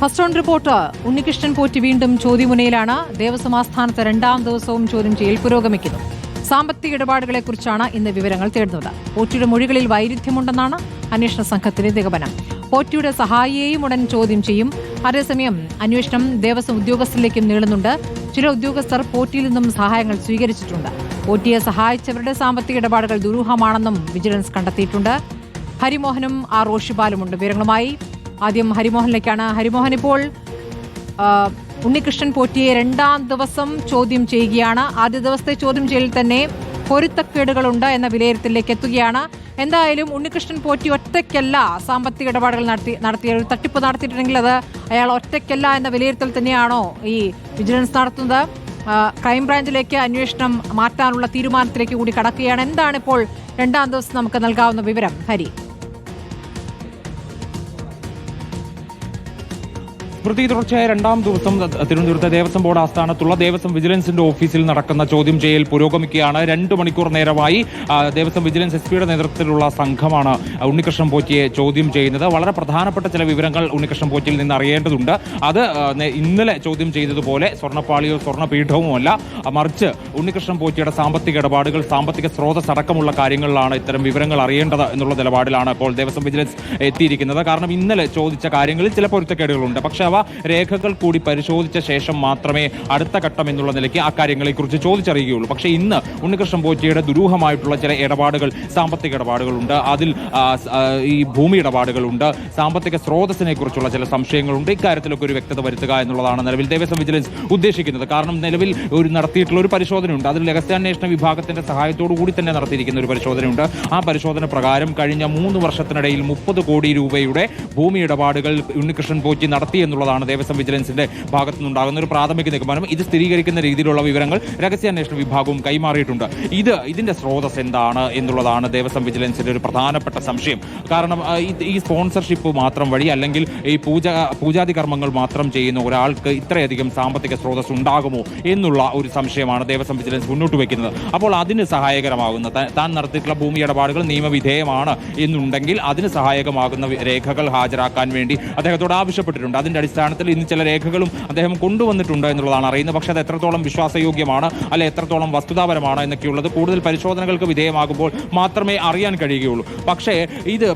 First on report. Unnikrishnan Potti വീണ്ടും ചോദ്യമുനയിലാണ്. ദേവസ്വം ആസ്ഥാനത്ത് രണ്ടാം ദിവസവും ചോദ്യം ചെയ്യൽ പുരോഗമിക്കുന്നു. സാമ്പത്തിക ഇടപാടുകളെക്കുറിച്ചാണ് ഇന്ന് വിവരങ്ങൾ തേടുന്നത്. പോറ്റിയുടെ മൊഴികളിൽ വൈരുദ്ധ്യമുണ്ടെന്നാണ് അന്വേഷണ സംഘത്തിന്റെ നിഗമനം. പോറ്റിയുടെ സഹായിയെയും ഉടൻ ചോദ്യം ചെയ്യും. അതേസമയം അന്വേഷണം ദേവസ്വം ഉദ്യോഗസ്ഥരിലേക്കും നീളുന്നുണ്ട്. ചില ഉദ്യോഗസ്ഥർ പോറ്റിയിൽ നിന്നും സഹായങ്ങൾ സ്വീകരിച്ചിട്ടുണ്ട്. പോറ്റിയെ സഹായിച്ചവരുടെ സാമ്പത്തിക ഇടപാടുകൾ ദുരൂഹമാണെന്നും വിജിലൻസ് കണ്ടെത്തിയിട്ടുണ്ട്. ഹരിമോഹനും ആർ റോഷിപാലുമുണ്ട് വിവരങ്ങളുമായി ആദ്യം ഹരിമോഹനിലേക്കാണ്. ഹരിമോഹൻ ഇപ്പോൾ ഉണ്ണികൃഷ്ണൻ പോറ്റിയെ രണ്ടാം ദിവസം ചോദ്യം ചെയ്യുകയാണ്. ആദ്യ ദിവസത്തെ ചോദ്യം ചെയ്യലിൽ തന്നെ പൊരുത്തക്കേടുകളുണ്ട് എന്ന വിലയിരുത്തലിലേക്ക് എത്തുകയാണ്. എന്തായാലും ഉണ്ണികൃഷ്ണൻ പോറ്റി ഒറ്റയ്ക്കല്ല സാമ്പത്തിക ഇടപാടുകൾ നടത്തി നടത്തിയ ഒരു തട്ടിപ്പ് നടത്തിയിട്ടുണ്ടെങ്കിൽ അത് അയാൾ ഒറ്റയ്ക്കല്ല എന്ന വിലയിരുത്തൽ തന്നെയാണോ ഈ വിജിലൻസ് നടത്തുന്നത്. ക്രൈംബ്രാഞ്ചിലേക്ക് അന്വേഷണം മാറ്റാനുള്ള തീരുമാനത്തിലേക്ക് കൂടി കടക്കുകയാണ്. എന്താണ് ഇപ്പോൾ രണ്ടാം ദിവസം നമുക്ക് നൽകാവുന്ന വിവരം? ഹരി. സ്മൃതി തുടർച്ചയായ രണ്ടാം ദിവസം തിരുവനന്തപുരത്തെ ദേവസ്വം ബോർഡ് ആസ്ഥാനത്തുള്ള ദേവസ്വം വിജിലൻസിന്റെ ഓഫീസിൽ നടക്കുന്ന ചോദ്യം ചെയ്യൽ പുരോഗമിക്കുകയാണ്. രണ്ടു മണിക്കൂർ നേരമായി ദേവസ്വം വിജിലൻസ് എസ് പിയുടെ നേതൃത്വത്തിലുള്ള സംഘമാണ് ഉണ്ണികൃഷ്ണൻ പോറ്റിയെ ചോദ്യം ചെയ്യുന്നത്. വളരെ പ്രധാനപ്പെട്ട ചില വിവരങ്ങൾ ഉണ്ണികൃഷ്ണൻ പോറ്റിയിൽ നിന്ന് അറിയേണ്ടതുണ്ട്. അത് ഇന്നലെ ചോദ്യം ചെയ്തതുപോലെ സ്വർണപ്പാളിയോ സ്വർണപീഠവും അല്ല മറിച്ച് ഉണ്ണികൃഷ്ണൻ പോറ്റിയുടെ സാമ്പത്തിക ഇടപാടുകൾ സാമ്പത്തിക സ്രോതസ് അടക്കമുള്ള കാര്യങ്ങളിലാണ് ഇത്തരം വിവരങ്ങൾ അറിയേണ്ടത് എന്നുള്ള നിലപാടിലാണ് ഇപ്പോൾ ദേവസ്വം വിജിലൻസ് എത്തിയിരിക്കുന്നത്. കാരണം ഇന്നലെ ചോദിച്ച കാര്യങ്ങളിൽ ചില പൊരുത്തക്കേടുകളുണ്ട് പക്ഷേ അവ രേഖകൾ കൂടി പരിശോധിച്ച ശേഷം മാത്രമേ അടുത്ത ഘട്ടം എന്നുള്ള നിലയ്ക്ക് ആ കാര്യങ്ങളെക്കുറിച്ച് ചോദിച്ചറിയുകയുള്ളൂ. പക്ഷേ ഇന്ന് ഉണ്ണികൃഷ്ണൻ പോറ്റിയുടെ ദുരൂഹമായിട്ടുള്ള ചില ഇടപാടുകൾ സാമ്പത്തിക ഇടപാടുകളുണ്ട്. അതിൽ ഈ ഭൂമി ഇടപാടുകളുണ്ട്. സാമ്പത്തിക സ്രോതസ്സിനെ കുറിച്ചുള്ള ചില സംശയങ്ങളുണ്ട്. ഇക്കാര്യത്തിലൊക്കെ ഒരു വ്യക്തത വരുത്തുക എന്നുള്ളതാണ് നിലവിൽ ദേവസ്വം വിജിലൻസ് ഉദ്ദേശിക്കുന്നത്. കാരണം നിലവിൽ ഒരു നടത്തിയിട്ടുള്ള ഒരു പരിശോധനയുണ്ട്. അതിൽ രഹസ്യാന്വേഷണ വിഭാഗത്തിന്റെ സഹായത്തോടു കൂടി തന്നെ നടത്തിയിരിക്കുന്ന ഒരു പരിശോധനയുണ്ട്. ആ പരിശോധന പ്രകാരം കഴിഞ്ഞ മൂന്ന് വർഷത്തിനിടയിൽ മുപ്പത് കോടി രൂപയുടെ ഭൂമി ഇടപാടുകൾ ഉണ്ണികൃഷ്ണൻ പോറ്റി നടത്തി എന്നുള്ളതാണ് ദേവസ്വം വിജിലൻസിന്റെ ഭാഗത്തുനിന്നുണ്ടാകുന്ന ഒരു പ്രാഥമിക നിഗമനം. ഇത് സ്ഥിരീകരിക്കുന്ന രീതിയിലുള്ള വിവരങ്ങൾ രഹസ്യാന്വേഷണ വിഭാഗവും കൈമാറിയിട്ടുണ്ട്. ഇത് ഇതിന്റെ സ്രോതസ് എന്താണ് എന്നുള്ളതാണ് ദേവസ്വം വിജിലൻസിന്റെ ഒരു പ്രധാനപ്പെട്ട സംശയം. കാരണം ഈ സ്പോൺസർഷിപ്പ് മാത്രം വഴി അല്ലെങ്കിൽ ഈ പൂജ പൂജാതി കർമ്മങ്ങൾ മാത്രം ചെയ്യുന്ന ഒരാൾക്ക് ഇത്രയധികം സാമ്പത്തിക സ്രോതസ് ഉണ്ടാകുമോ എന്നുള്ള ഒരു സംശയമാണ് ദേവസ്വം വിജിലൻസ് മുന്നോട്ട് വയ്ക്കുന്നത്. അപ്പോൾ അതിന് സഹായകരമാകുന്ന താൻ നടത്തിയിട്ടുള്ള ഭൂമി ഇടപാടുകൾ നിയമവിധേയമാണ് എന്നുണ്ടെങ്കിൽ അതിന് സഹായകമാകുന്ന രേഖകൾ ഹാജരാക്കാൻ വേണ്ടി അദ്ദേഹത്തോട് ആവശ്യപ്പെട്ടിട്ടുണ്ട്. അതിന്റെ അടിസ്ഥാനത്തിൽ ഇന്ന് ചില രേഖകളും അദ്ദേഹം കൊണ്ടുവന്നിട്ടുണ്ട് എന്നുള്ളതാണ് അറിയുന്നത്. പക്ഷേ അത് എത്രത്തോളം വിശ്വാസയോഗ്യമാണ് അല്ലെ എത്രത്തോളം വസ്തുതാപരമാണ് എന്നൊക്കെയുള്ളത് കൂടുതൽ പരിശോധനകൾക്ക് വിധേയമാകുമ്പോൾ മാത്രമേ അറിയാൻ കഴിയുകയുള്ളൂ. പക്ഷേ ഇത്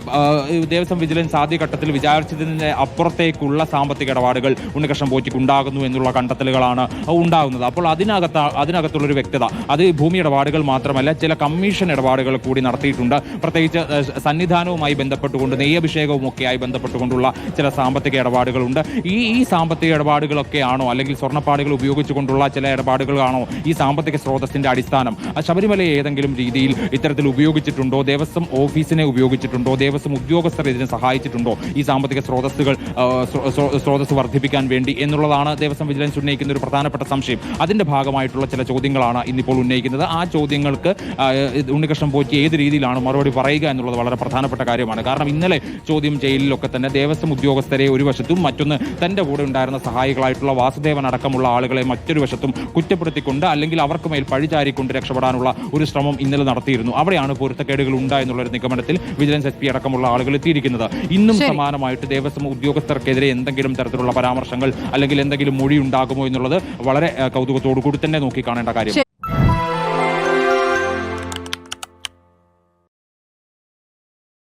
ദേവസ്വം വിജിലൻസ് ആദ്യഘട്ടത്തിൽ വിചാരിച്ചതിന്റെ അപ്പുറത്തേക്കുള്ള സാമ്പത്തിക ഇടപാടുകൾ ഉണ്ണികൃഷ്ണൻ പോറ്റിക്ക് ഉണ്ടാകുന്നു എന്നുള്ള കണ്ടെത്തലുകളാണ് ഉണ്ടാകുന്നത്. അപ്പോൾ അതിനകത്ത് അതിനകത്തുള്ളൊരു വ്യക്തത അത് ഭൂമി ഇടപാടുകൾ മാത്രമല്ല ചില കമ്മീഷൻ ഇടപാടുകൾ കൂടി നടത്തിയിട്ടുണ്ട്. പ്രത്യേകിച്ച് സന്നിധാനവുമായി ബന്ധപ്പെട്ടുകൊണ്ട് നെയ്യഭിഷേകവും ഒക്കെയായി ബന്ധപ്പെട്ടുകൊണ്ടുള്ള ചില സാമ്പത്തിക ഇടപാടുകളുണ്ട്. ഈ ഈ സാമ്പത്തിക ഇടപാടുകളൊക്കെയാണോ അല്ലെങ്കിൽ സ്വർണപ്പാടുകൾ ഉപയോഗിച്ചുകൊണ്ടുള്ള ചില ഇടപാടുകളാണോ ഈ സാമ്പത്തിക സ്രോതസ്സിന്റെ അടിസ്ഥാനം? ശബരിമലയെ ഏതെങ്കിലും രീതിയിൽ ഇത്തരത്തിൽ ഉപയോഗിച്ചിട്ടുണ്ടോ? ദേവസ്വം ഓഫീസിനെ ഉപയോഗിച്ചിട്ടുണ്ടോ? ദേവസ്വം ഉദ്യോഗസ്ഥർ ഇതിനെ സഹായിച്ചിട്ടുണ്ടോ? ഈ സാമ്പത്തിക സ്രോതസ്സുകൾ സ്രോതസ് വർദ്ധിപ്പിക്കാൻ വേണ്ടി എന്നുള്ളതാണ് ദേവസ്വം വിജിലൻസ് ഉന്നയിക്കുന്ന ഒരു പ്രധാനപ്പെട്ട സംശയം. അതിന്റെ ഭാഗമായിട്ടുള്ള ചില ചോദ്യങ്ങളാണ് ഇന്നിപ്പോൾ ഉന്നയിക്കുന്നത്. ആ ചോദ്യങ്ങൾക്ക് ഉണ്ണികൃഷ്ണൻ പോറ്റി ഏത് രീതിയിലാണ് മറുപടി പറയുക എന്നുള്ളത് വളരെ പ്രധാനപ്പെട്ട കാര്യമാണ്. കാരണം ഇന്നലെ ചോദ്യം ചെയ്യലിലൊക്കെ തന്നെ ദേവസ്വം ഉദ്യോഗസ്ഥരെ ഒരു വശത്തും മറ്റൊന്ന് തന്റെ കൂടെ ഉണ്ടായിരുന്ന സഹായികളായിട്ടുള്ള വാസുദേവൻ അടക്കമുള്ള ആളുകളെ മറ്റൊരു വശത്തും കുറ്റപ്പെടുത്തിക്കൊണ്ട് അല്ലെങ്കിൽ അവർക്ക് മേൽ പഴിചാരിക്കൊണ്ട് രക്ഷപ്പെടാനുള്ള ഒരു ശ്രമം ഇന്നലെ നടത്തിയിരുന്നു. അവിടെയാണ് പൊരുത്തക്കേടുകൾ ഉണ്ടായെന്നുള്ള ഒരു നിഗമനത്തിൽ വിജിലൻസ് എസ് പി അടക്കമുള്ള ആളുകൾ എത്തിയിരിക്കുന്നത്. ഇന്നും. സമാനമായിട്ട് ദേവസ്വം ഉദ്യോഗസ്ഥർക്കെതിരെ എന്തെങ്കിലും തരത്തിലുള്ള പരാമർശങ്ങൾ അല്ലെങ്കിൽ എന്തെങ്കിലും മൊഴി ഉണ്ടാകുമോ എന്നുള്ളത് വളരെ കൗതുകത്തോടു കൂടി തന്നെ നോക്കി കാണേണ്ട കാര്യം